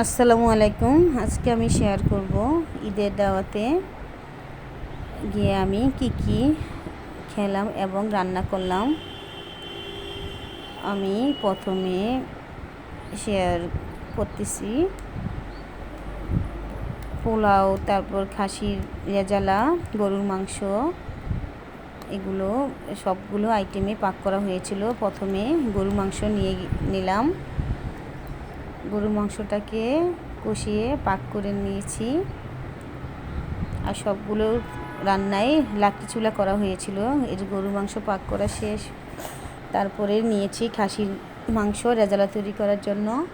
আসসালামু আলাইকুম। আজকে আমি শেয়ার করব ঈদের দাওয়াতে গিয়ে আমি কি কি খেলাম এবং রান্না করলাম। আমি প্রথমে শেয়ার করতেছি পোলাও, তারপর খাসির রেজালা, গরুর মাংস, এগুলো সবগুলো আইটেমে পাক করা হয়েছিল। প্রথমে গরুর মাংস নিয়ে নিলাম। গরুর মাংসটাকে কষিয়ে পাক করে নিয়েছি। আর সবগুলো রান্নায় লাকড়ি চুলা করা হয়েছিল। এর গরুর মাংস পাক করা শেষ। তারপরে নিয়েছি খাসির মাংস রেজালা তৈরি করার জন্য।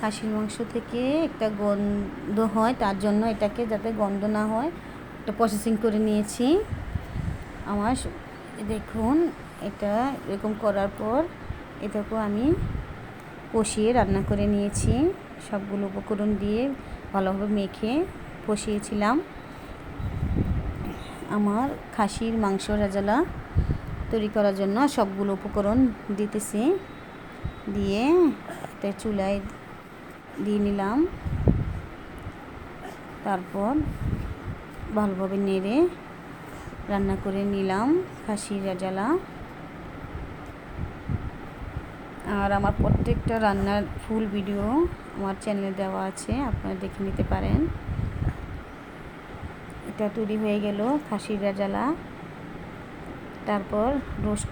খাসির মাংস থেকে একটা গন্ধ হয়, তার জন্য এটাকে যাতে গন্ধ না হয় একটা প্রসেসিং করে নিয়েছি। আমার দেখুন, এটা এরকম করার পর, এটাকে আমি কষিয়ে রান্না করে নিয়েছি। সবগুলো উপকরণ দিয়ে ভালোভাবে মেখে কষিয়েছিলাম আমার খাসির মাংস রাজালা তৈরি করার জন্য সবগুলো উপকরণ দিতেছি। দিয়ে এটা চুলায় দিয়ে নিলাম। তারপর ভালোভাবে নেড়ে রান্না করে নিলাম খাসির রাজালা। আর আমার প্রত্যেকটা রান্নার ফুল ভিডিও আমার চ্যানেলে দেওয়া আছে, আপনারা দেখে নিতে পারেন। এটা তৈরি হয়ে গেল খাসির রাজালা। তারপর রোস্ট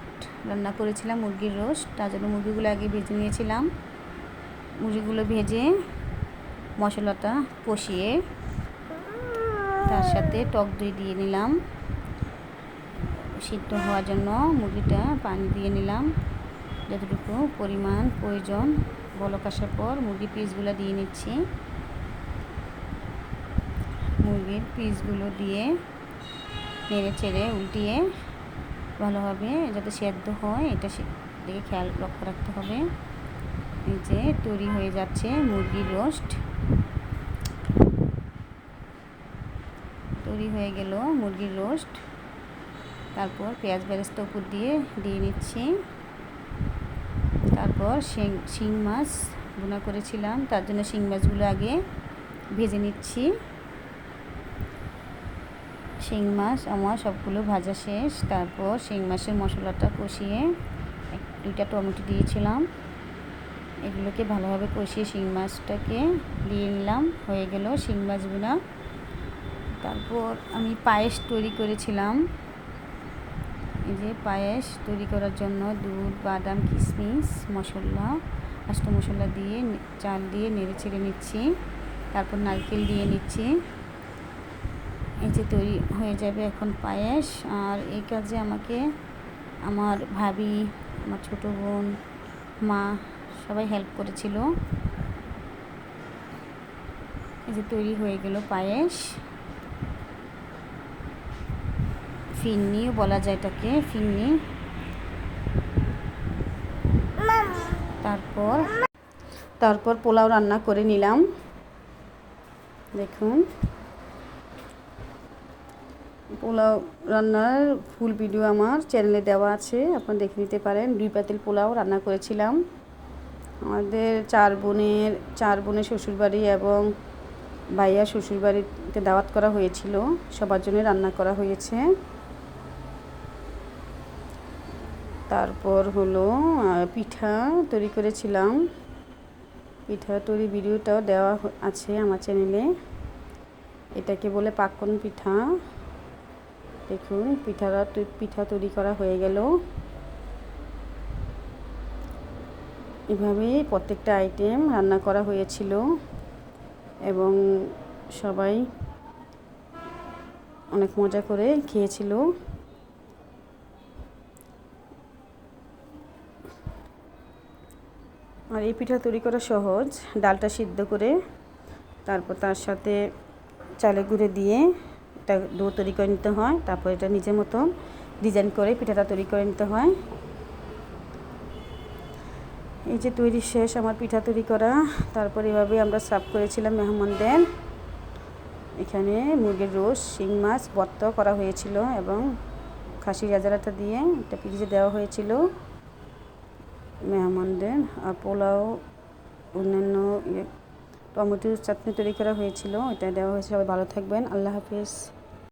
রান্না করেছিলাম, মুরগির রোস্ট তার জন্য মুরগিগুলো আগে ভেজে নিয়েছিলাম। মুরগিগুলো ভেজে মশলাটা কষিয়ে তার সাথে টক দই দিয়ে নিলাম। সিদ্ধ হওয়ার জন্য মুরগিটা পানি দিয়ে নিলাম। যতটুকু পরিমাণ প্রয়োজন, বলক আসার পর মুরগির পিসগুলো দিয়ে নিচ্ছি। মুরগির পিসগুলো দিয়ে নেড়ে চেড়ে উল্টিয়ে ভালোভাবে যাতে সেদ্ধ হয়, এটা দিকে খেয়াল লক্ষ্য রাখতে হবে। এই যে তৈরি হয়ে যাচ্ছে মুরগির রোস্ট। তৈরি হয়ে গেল মুরগির রোস্ট। তারপর পেঁয়াজ বেরেস্তা উপর দিয়ে দিয়ে নিচ্ছি। তারপর শিং শিং মাছ বোনা করেছিলাম। তার জন্য শিং মাছগুলো আগে ভেজে নিচ্ছি। শিং মাছ, আমার সবগুলো ভাজা শেষ। তারপর শিং মাছের মশলাটা কষিয়ে দুইটা টমেটো দিয়েছিলাম। এগুলোকে ভালোভাবে কষিয়ে শিং মাছটাকে দিয়ে নিলাম। হয়ে গেল শিং মাছগুলো। তারপর আমি পায়েস তৈরি করেছিলাম। যে পায়েস তৈরি করার জন্য দুধ, বাদাম, কিশমিশ, মশলা আষ্ট মশলা দিয়ে চাল দিয়ে নেড়ে ছেড়ে নিচ্ছি। তারপর নারকেল দিয়ে নিচ্ছি। এই যে তৈরি হয়ে যাবে এখন পায়েস। আর এই কাজে আমাকে আমার ভাবি, আমার ছোটো বোন, মা সবাই হেল্প করেছিল। এই যে তৈরি হয়ে গেল পায়েস। ফিন্নিও বলা যায় এটাকে, ফিন্নি। তারপর তারপর পোলাও রান্না করে নিলাম। দেখুন। পোলাও রান্নার ফুল ভিডিও আমার চ্যানেলে দেওয়া আছে, আপনারা দেখে নিতে পারেন। দুই পাতিল পোলাও রান্না করেছিলাম। আমাদের চার বোনের চার বোনের শ্বশুরবাড়ি এবং ভাইয়া শ্বশুরবাড়িতে দাওয়াত করা হয়েছিল। সবার জন্য রান্না করা হয়েছে। তারপর হলো পিঠা তৈরি করেছিলাম। পিঠা তৈরি ভিডিওটাও দেওয়া আছে আমার চ্যানেলে। এটাকে বলে পাকন পিঠা। দেখুন, পিঠাটা পিঠা তৈরি করা হয়ে গেল। এভাবেই প্রত্যেকটা আইটেম রান্না করা হয়েছিল এবং সবাই অনেক মজা করে খেয়েছিল। আর এই পিঠা তৈরি করা সহজ। ডালটা সিদ্ধ করে তারপর তার সাথে চালে গুঁড়ে দিয়ে এটা ডো তৈরি করে নিতে হয়। তারপর এটা নিজের মতো ডিজাইন করে পিঠাটা তৈরি করে নিতে হয়। এই যে তৈরি শেষ আমার পিঠা তৈরি করা। তারপর এভাবে আমরা সার্ভ করেছিলাম মেহমানদের। এখানে মুরগির রোস শিং মাছ বত্ত করা হয়েছিল এবং খাসি রাজারাটা দিয়ে একটা পিঠে দেওয়া হয়েছিল। মেহমানদের আর পোলাও, অন্যান্য ইয়ে টমেটোর চাটনি তৈরি করা হয়েছিল। এটা দেওয়া হয়েছে। সবাই ভালো থাকবেন। আল্লাহ হাফিজ।